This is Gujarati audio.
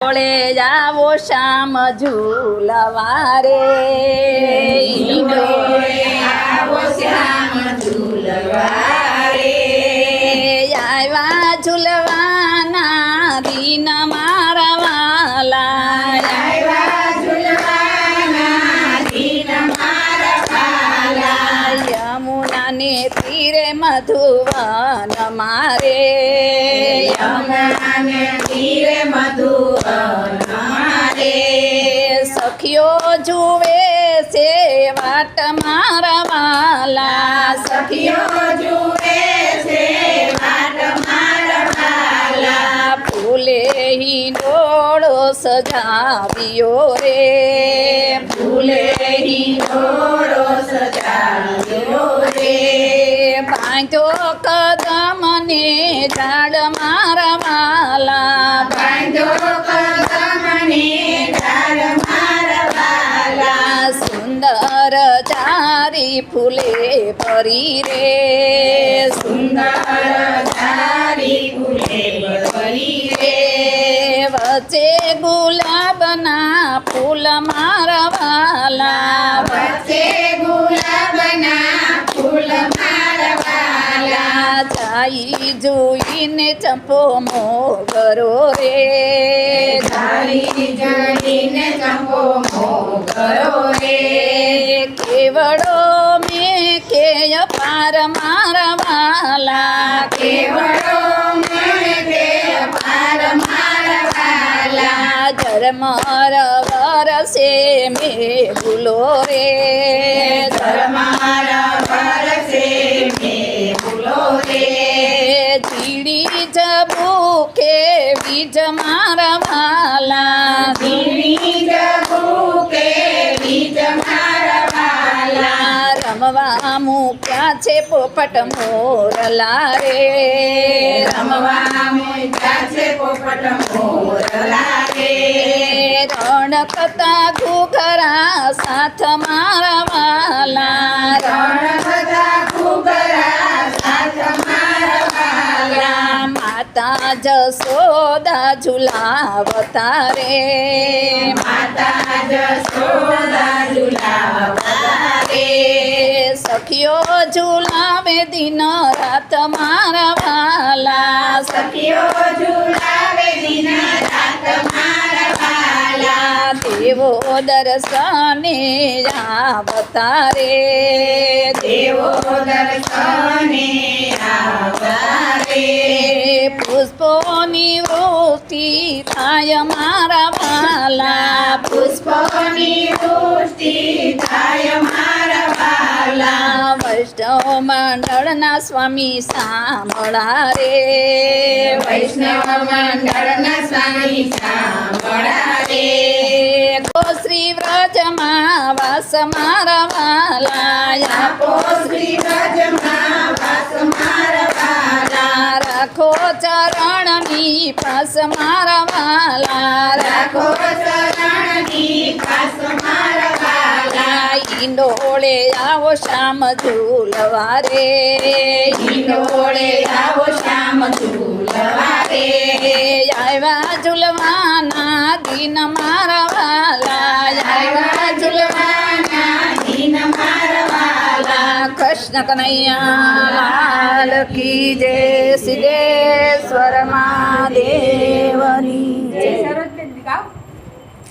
ઓળે જાવો શામ ઝૂલવા રે આવ્યા ઝૂલવાના દિન યમુના ને તીરે મધુવન મારે. સખીઓ જુએ છે વાટ મારા વાલા. સખીઓ જુએ છે વાટ મારવાલા ફૂલે હિંડોળો સજાવ્યો રે. ફૂલે ડોળો સજાવ્યો રે. બાંધ્યો કદમ ને ઝાડ મારા વાલા. બાંધો કદમને મારા માલા સુંદર ચારી ફૂલે પરી રે. ગુલાબના ફૂલ મારા વાલા વચ્ચે ગુલાબના ફૂલ મારવાલા. જાઈ જોઈને ચંપો મોગરો રે. જાઈ જોઈને ચંપો મોગરો રે. કેવડો મેં કેય પાર મારા વાલા કેવડો મારવાલા ધર્મર વરસે મે ભૂલો રે ધર્માર વરસે મે ભૂલો રે જીડી જબુ કે બીજ મારા વાલા ધીણી જગુ કે બીજ મારવાલા રમવા મૂક્યા છે પોપટ મોરલા રે રમવા મૂક્યા છે પોપટ મોરલા રે રણકતા ઘુઘરા સાથ મારા વાલા. રણ ઘૂઘરા સાથ મારવાલા માતા જસોદા ઝુલાવતા રે. માતા જસોદા ઝુલાવતા રે. સખીઓ ઝુલાવે દિન રાત મારા વાલા. સખીઓ ઝુલાવે દિન રાત દેવો દર્શને આવતા રે દેવો દર્શને આવતા રે પુષ્પોની વૃષ્ટિ થાય મારા વાલા. પુષ્પોની વૃષ્ટિ થાય મારવાલા વૈષ્ણવ મંડળના સ્વામી સાંભળા રે વૈષ્ણવ મંડળના સ્વામી સાંભળા રે શ્રી વ્રજમાં વાસ મારા વાલા આપો શ્રી વ્રજમાં વાસ મારવાલા રાખો ચરણની પાસ મારા વાલા રાખો ચરણની પાસ મારવાલા ઈંડોળે આવો શામ ઝૂલવા રે હિંડોળે આવો શ્યામ ઝૂલવા રે આવ્યા ઝૂલવાના દિન કૃષ્ણ કનૈયા લાલ કી જય સિદ્ધેશ્વર